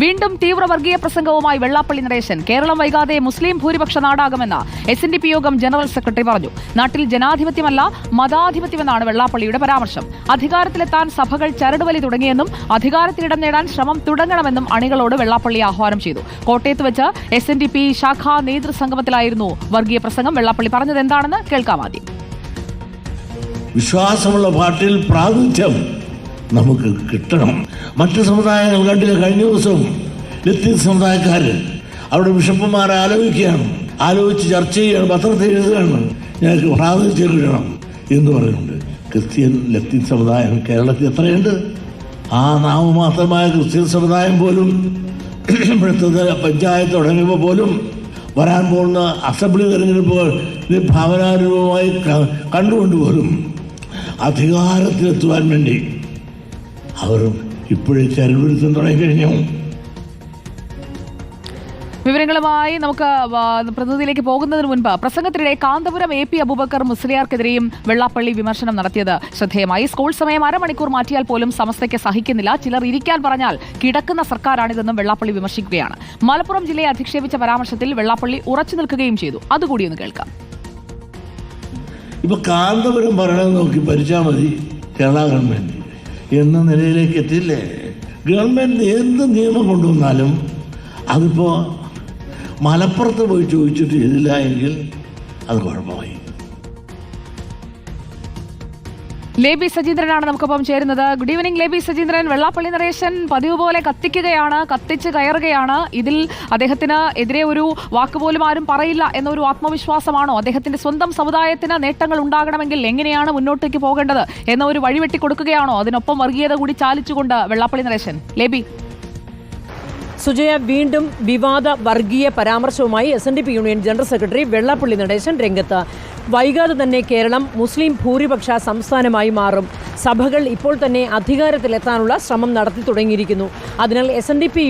വീണ്ടും തീവ്രവർഗീയ പ്രസംഗവുമായി വെള്ളാപ്പള്ളി നടേശൻ. കേരളം വൈകാതെ മുസ്ലിം ഭൂരിപക്ഷ നാടാകുമെന്ന് എസ് എൻ ഡി പി യോഗം ജനറൽ സെക്രട്ടറി പറഞ്ഞു. നാട്ടിൽ ജനാധിപത്യമല്ല മതാധിപത്യമെന്നാണ് വെള്ളാപ്പള്ളിയുടെ പരാമർശം. അധികാരത്തിലെത്താൻ സഭകൾ ചരടുവലി തുടങ്ങിയെന്നും അധികാരത്തിലിടം നേടാൻ ശ്രമം തുടങ്ങണമെന്നും അണികളോട് വെള്ളാപ്പള്ളി ആഹ്വാനം ചെയ്തു. കോട്ടയത്ത് വെച്ച് എസ് എൻ ഡി പി ശാഖാ നേതൃസംഗമത്തിലായിരുന്നു വർഗീയ പ്രസംഗം. വെള്ളാപ്പള്ളി പറഞ്ഞത് എന്താണെന്ന് കേൾക്കാം ആദ്യം. വിശ്വാസമുള്ള പാർട്ടിയിൽ പ്രാതിനിധ്യം നമുക്ക് കിട്ടണം. മറ്റു സമുദായങ്ങൾ കണ്ടില്ല? കഴിഞ്ഞ ദിവസം ലത്തീൻ സമുദായക്കാർ അവിടെ ബിഷപ്പുമാരെ ആലോചിക്കുകയാണ്. ആലോചിച്ച് ചർച്ച ചെയ്യുകയാണ് പത്രത്തിൽ എഴുതുകയാണ്. ഞങ്ങൾക്ക് പ്രാതിനിധ്യം എന്ന് പറയുന്നുണ്ട്. ക്രിസ്ത്യൻ ലത്തീൻ സമുദായം കേരളത്തിൽ എത്രയുണ്ട്? ആ നാമമാത്രമായ ക്രിസ്ത്യൻ സമുദായം പോലും ഇപ്പോഴത്തെ പഞ്ചായത്ത് തുടങ്ങിയപ്പോൾ പോലും വരാൻ പോകുന്ന അസംബ്ലി തെരഞ്ഞെടുപ്പുകൾ ഭാവനാരൂപമായി കണ്ടുകൊണ്ട് പോലും അധികാരത്തിലെത്തുവാൻ വേണ്ടി അവർ ഇപ്പോഴേ ചരടുവരുത്തം തുടങ്ങിക്കഴിഞ്ഞു. വിവരങ്ങളുമായി നമുക്ക് പ്രതിനിധിയിലേക്ക് പോകുന്നതിന് മുൻപ് പ്രസംഗത്തിനിടെ കാന്തപുരം എ പി അബൂബക്കർ മുസ്ലിയാർക്കെതിരെയും വെള്ളാപ്പള്ളി വിമർശനം നടത്തിയത്. ശ്രദ്ധേയമായി സ്കൂൾ സമയം അരമണിക്കൂർ മാറ്റിയാൽ പോലും സമസ്തയ്ക്ക് സഹിക്കുന്നില്ല. ചിലർ ഇരിക്കാൻ പറഞ്ഞാൽ കിടക്കുന്ന സർക്കാരാണിതെന്നും വെള്ളാപ്പള്ളി വിമർശിക്കുകയാണ്. മലപ്പുറം ജില്ലയെ അധിക്ഷേപിച്ച പരാമർശത്തിൽ വെള്ളാപ്പള്ളി ഉറച്ചു നിൽക്കുകയും ചെയ്തു. അതുകൂടി ഒന്ന് കേൾക്കാം. ഇപ്പൊ കാന്തപുരം ഭരണം നോക്കി ഭരിച്ചാൽ മതി കേരള ഗവൺമെന്റ്. എന്ന നിലയിലേക്ക് എത്തിയില്ലേ? ഗവൺമെന്റ് എന്ത് നിയമം കൊണ്ടുവന്നാലും അതിപ്പോൾ മലപ്പുറത്ത് പോയി ചോദിച്ചിട്ട് ചെയ്തില്ല എങ്കിൽ അത് കുഴപ്പമായി. ലേബി സജീന്ദ്രനാണ് നമുക്കൊപ്പം ചേരുന്നത്. Good evening Leby Sajeendran. Vellappally Natesan പതിവ് പോലെ കത്തിക്കുകയാണ് കത്തിച്ച് കയറുകയാണ്. ഇതിൽ അദ്ദേഹത്തിന് എതിരെ ഒരു വാക്കുപോലും ആരും പറയില്ല എന്നൊരു ആത്മവിശ്വാസമാണോ? അദ്ദേഹത്തിന്റെ സ്വന്തം സമുദായത്തിന് നേട്ടങ്ങൾ ഉണ്ടാകണമെങ്കിൽ എങ്ങനെയാണ് മുന്നോട്ടേക്ക് പോകേണ്ടത് എന്ന ഒരു വഴിവെട്ടി കൊടുക്കുകയാണോ? അതിനൊപ്പം വർഗീയത കൂടി ചാലിച്ചുകൊണ്ട് വെള്ളാപ്പള്ളി നരേശൻ. ലേബി. സുജയ വീണ്ടും വിവാദ വർഗീയ പരാമർശവുമായി S N D P union general secretary Vellappally Natesan രംഗത്ത്. വൈകാതെ തന്നെ കേരളം മുസ്ലിം ഭൂരിപക്ഷ സംസ്ഥാനമായി മാറും. സഭകൾ ഇപ്പോൾ തന്നെ അധികാരത്തിലെത്താനുള്ള ശ്രമം നടത്തി തുടങ്ങിയിരിക്കുന്നു. അതിനാൽ എസ് എൻ ഡി പി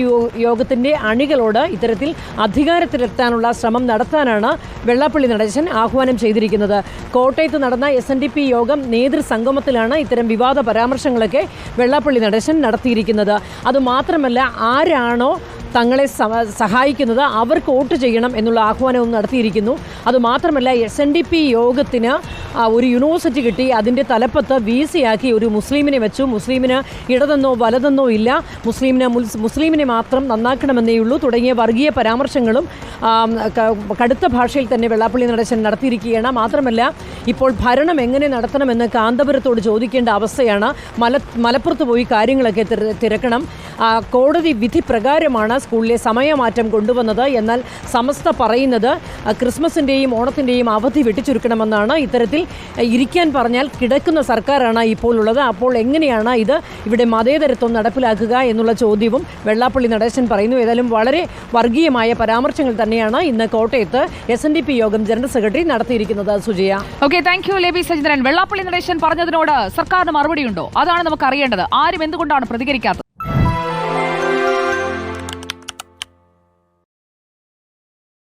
യോഗത്തിന്റെ അണികളോട് ഇത്തരത്തിൽ അധികാരത്തിലെത്താനുള്ള ശ്രമം നടത്താനാണ് വെള്ളാപ്പള്ളി നടേശൻ ആഹ്വാനം ചെയ്തിരിക്കുന്നത്. കോട്ടയത്ത് നടന്ന എസ് എൻ ഡി പി യോഗം നേതൃസംഗമത്തിലാണ് ഇത്തരം വിവാദ പരാമർശങ്ങളൊക്കെ വെള്ളാപ്പള്ളി നടേശൻ നടത്തിയിരിക്കുന്നത്. അതുമാത്രമല്ല ആരാണോ തങ്ങളെ സഹ- സഹായിക്കുന്നത് അവർക്ക് വോട്ട് ചെയ്യണം എന്നുള്ള ആഹ്വാനവും നടത്തിയിരിക്കുന്നു. അതുമാത്രമല്ല എസ് എൻ ഡി പി യോഗത്തിന് ഒരു യൂണിവേഴ്സിറ്റി കിട്ടി. അതിന്റെ തലപ്പത്ത് വി സി ആക്കി ഒരു മുസ്ലിമിനെ വെച്ചു. മുസ്ലിമിന് ഇടതെന്നോ വലതെന്നോ ഇല്ല. മുസ്ലിമിനെ മുസ്ലിമിനെ മാത്രം നന്നാക്കണമെന്നേ ഉള്ളൂ. തുടങ്ങിയ വർഗീയ പരാമർശങ്ങളും കടുത്ത ഭാഷയിൽ തന്നെ വെള്ളാപ്പള്ളി നടേശൻ നടത്തിയിരിക്കുകയാണ്. മാത്രമല്ല ഇപ്പോൾ ഭരണം എങ്ങനെ നടത്തണമെന്ന് കാന്തപുരത്തോട് ചോദിക്കേണ്ട അവസ്ഥയാണ്. മല മലപ്പുറത്ത് പോയി കാര്യങ്ങളൊക്കെ തിരക്കണം. കോടതി വിധി പ്രകാരമാണ് സ്കൂളിലെ സമയമാറ്റം കൊണ്ടുവന്നത്. എന്നാൽ സമസ്ത പറയുന്നത് ക്രിസ്മസിന്റെയും ഓണത്തിന്റെയും അവധി വെട്ടിച്ചുരുക്കണമെന്നാണ്. ഇത്തരത്തിൽ ഇരിക്കാൻ പറഞ്ഞാൽ കിടക്കുന്ന സർക്കാരാണ് ഇപ്പോൾ ഉള്ളത് അപ്പോൾ എങ്ങനെയാണ് ഇത് ഇവിടെ മതേതരത്വം നടപ്പിലാക്കുക എന്നുള്ള ചോദ്യവും വെള്ളാപ്പള്ളി നടേശൻ പറയുന്നു. ഏതായാലും വളരെ വർഗീയമായ പരാമർശങ്ങൾ തന്നെയാണ് ഇന്ന് കോട്ടയത്ത് എസ് എൻ ഡി പി യോഗം ജനറൽ സെക്രട്ടറി നടത്തിയിരിക്കുന്നത്. Sujaya. Okay thank you Leby Sajeendran Vellappally Natesan പറഞ്ഞതിനോട് സർക്കാരിന് മറുപടിയുണ്ടോ അതാണ് നമുക്ക് അറിയേണ്ടത്. ആരും എന്തുകൊണ്ടാണ് പ്രതികരിക്കാത്തത്?